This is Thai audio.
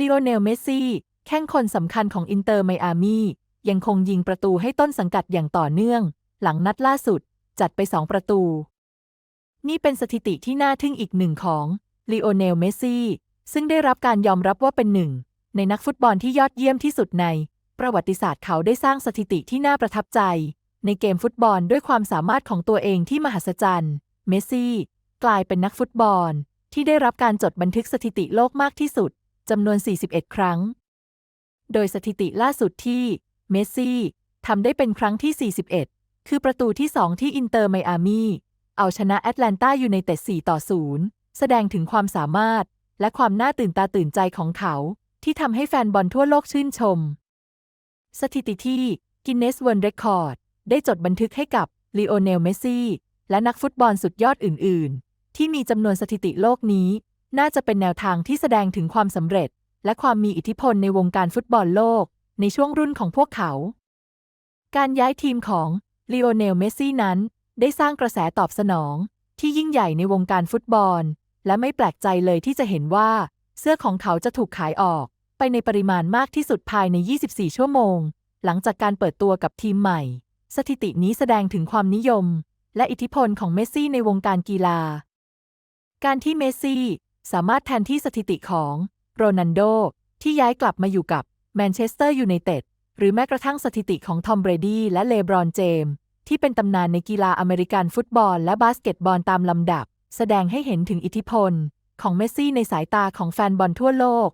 ลีโอเนล เมสซี่ แข้งคนสำคัญของอินเตอร์ไมอามียังคงยิงประตูให้ต้นสังกัดอย่างต่อเนื่อง หลังนัดล่าสุด จัดไป2ประตู นี่เป็นสถิติที่น่าทึ่งอีกหนึ่งของลีโอเนล เมสซี่ ซึ่งได้รับการยอมรับว่าเป็นหนึ่ง ในนักฟุตบอลที่ยอดเยี่ยมที่สุดใน ประวัติศาสตร์เขาได้สร้างสถิติที่น่าประทับใจ ในเกมฟุตบอลด้วยความสามารถของตัวเองที่มหัศจรรย์ เมสซี่ กลายเป็นนักฟุตบอล ที่ได้รับการจดบันทึกสถิติโลกมากที่สุด จำนวน 41 ครั้ง โดยสถิติล่าสุดที่เมสซี่ทำได้เป็นครั้งที่ 41 คือประตูที่ 2 ที่อินเตอร์ไมอามี่เอาชนะแอตแลนตาอยูไนเตด4ต่อ 0 แสดงถึงความสามารถ และความน่าตื่นตาตื่นใจของเขา ที่ทำให้แฟนบอลทั่วโลกชื่นชม สถิติที่กินเนสเวิร์เรคคอร์ดได้จดบันทึกให้กับลีโอเนลเมสซี่และนักฟุตบอลสุดยอดอื่น ๆ ที่มีจำนวนสถิติโลกนี้ น่าจะเป็นแนวทางที่แสดงถึงความสำเร็จ และความมีอิทธิพลในวงการฟุตบอลโลก ในช่วงรุ่นของพวกเขา การย้ายทีมของลีโอเนล เมสซี่นั้น ได้สร้างกระแสตอบสนอง ที่ยิ่งใหญ่ในวงการฟุตบอล และไม่แปลกใจเลยที่จะเห็นว่า เสื้อของเขาจะถูกขายออก ไปในปริมาณมากที่สุดภายใน 24 ชั่วโมง หลังจากการเปิดตัวกับทีมใหม่ สถิตินี้แสดงถึงความนิยม และอิทธิพลของเมสซี่ในวงการกีฬา การที่เมสซี่ สามารถแทนที่สถิติของโรนันโด ที่ย้ายกลับมาอยู่กับแมนเชสเตอร์ยูไนเต็ดหรือแม้กระทั่งสถิติของทอมเบรดี้และเลบรอนเจมที่เป็นตำนานในกีฬาอเมริกันฟุตบอลและบาสเกตบอลตามลำดับ แสดงให้เห็นถึงอิทธิพล ของเมสซี่ในสายตาของแฟนบอลทั่วโลก